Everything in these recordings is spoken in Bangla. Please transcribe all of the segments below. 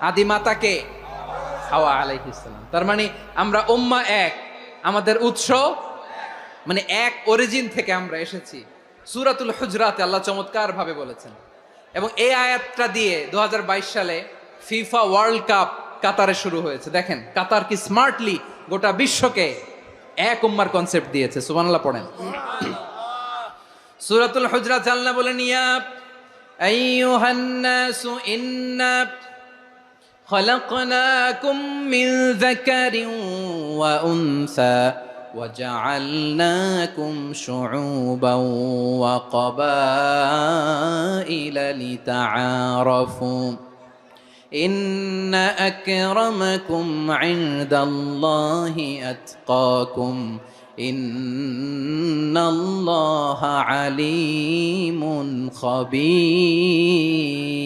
আদি মাতাকে হাওয়া আলাইহিসসালাম তার মানে আমরা উম্মা এক, আমাদের উৎস মানে এক অরিজিন থেকে আমরা এসেছি। সুরাতুল হুজরাতে আল্লাহ চমৎকার ভাবে বলেছেন। এবং এই আয়াতটা দিয়ে দুহাজার বাইশ সালে ফিফা ওয়ার্ল্ড কাপ কাতারে শুরু হয়েছে। দেখেন, কাতার কি স্মার্টলি গোটা বিশ্বকে এক উম্মার কনসেপ্ট দিয়েছে। সুবহানাল্লাহ, পড়েন। সুরাতুল হুজরাত আল্লাহ বলেন, ইয়া আইয়ুহান নাসু ইন্না خلقناكم من ذكر وأنثى وجعلناكم شعوبا وقبائل لتعارفوا إن أكرمكم عند الله أتقاكم إن الله عليم خبير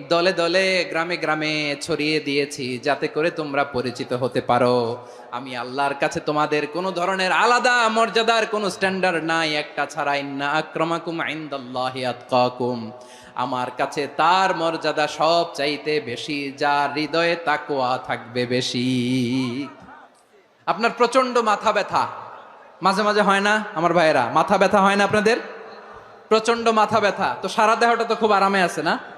দলে দলে, গ্রামে গ্রামে ছড়িয়ে দিয়েছি, যাতে করে তোমরা পরিচিত হতে পারো। আমি আল্লাহর কাছে তোমাদের কোনো ধরনের আলাদা মর্যাদার কোনো স্ট্যান্ডার্ড নাই। একটা ছাড়া, ইন্না আক্রমাকুম আইন্দাল্লাহি আতকাকুম। আমার কাছে তার মর্যাদা সব চাইতে বেশি, যার হৃদয়ে তাকওয়া থাকবে বেশি। আপনার প্রচণ্ড মাথা ব্যথা। মাঝে মাঝে হয় না আমার ভাইয়েরা? মাথা ব্যথা হয় না আপনাদের? প্রচণ্ড মাথা ব্যথা। তো সারা দেহটা তো খুব আরামে আছে না?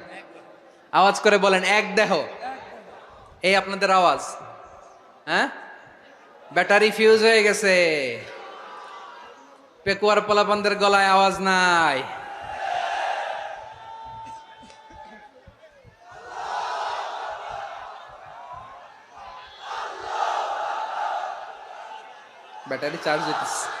আওয়াজ করে বলেন, এক দেহ। এই আপনাদের আওয়াজ। হ্যাঁ? ব্যাটারি ফিউজ হয়ে গেছে। পেকুয়ার পোলাপানদের গলায় আওয়াজ নাই। ব্যাটারি চার্জ হইতেছে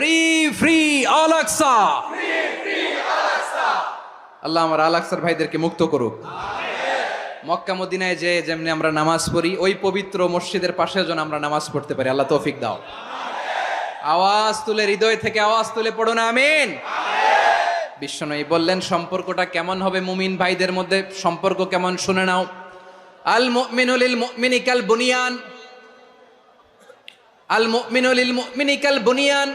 Free, free, Al-Aqsa. আল্লাহ আমার আল আকসার ভাইদেরকে মুক্ত করুক। মক্কা মদিনায় যে যেমনি আমরা নামাজ পড়ি ওই পবিত্র মসজিদের পাশে যেন আমরা নামাজ পড়তে পারি। আল্লাহ তৌফিক দাও। আওয়াজ তুলে হৃদয় থেকে আওয়াজ তুলে পড়ো না আমিন। বিশ্বনয়ী বললেন সম্পর্কটা কেমন হবে মুমিন ভাইদের মধ্যে? সম্পর্ক কেমন শুনে নাও। আল মুমিনুল মুমিনি কাল বুনিয়ান। আল মুমিনুল মুমিনি কাল বুনিয়ান।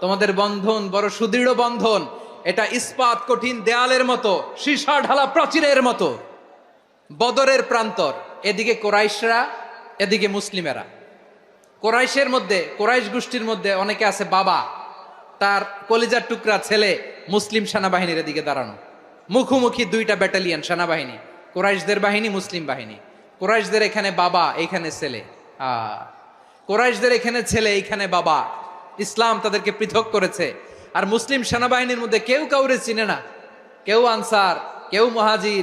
তোমাদের বন্ধন বড় সুদৃঢ় বন্ধন। এটা ইস্পাত কঠিন দেয়ালের মতো, সীসা ঢালা প্রাচীরের মতো। বদরের প্রান্তর, এদিকে কোরাইশরা, এদিকে মুসলিমেরা। কোরাইশের মধ্যে, কোরাইশ গোষ্ঠীর মধ্যে অনেকে আছে বাবা। তার কলিজার টুকরা ছেলে মুসলিম সেনাবাহিনীর এদিকে দাঁড়ানো। মুখোমুখি দুইটা ব্যাটালিয়ান সেনাবাহিনী, কোরাইশদের বাহিনী, মুসলিম বাহিনী। কোরাইশদের এখানে বাবা, এখানে ছেলে। আ কোরাইশদের এখানে ছেলে এইখানে বাবা। ইসলাম তাদেরকে পৃথক করেছে। আর মুসলিম সেনাবাহিনীর মধ্যে কেউ কাউরে চিনে না। কেউ আনসার, কেউ মহাজির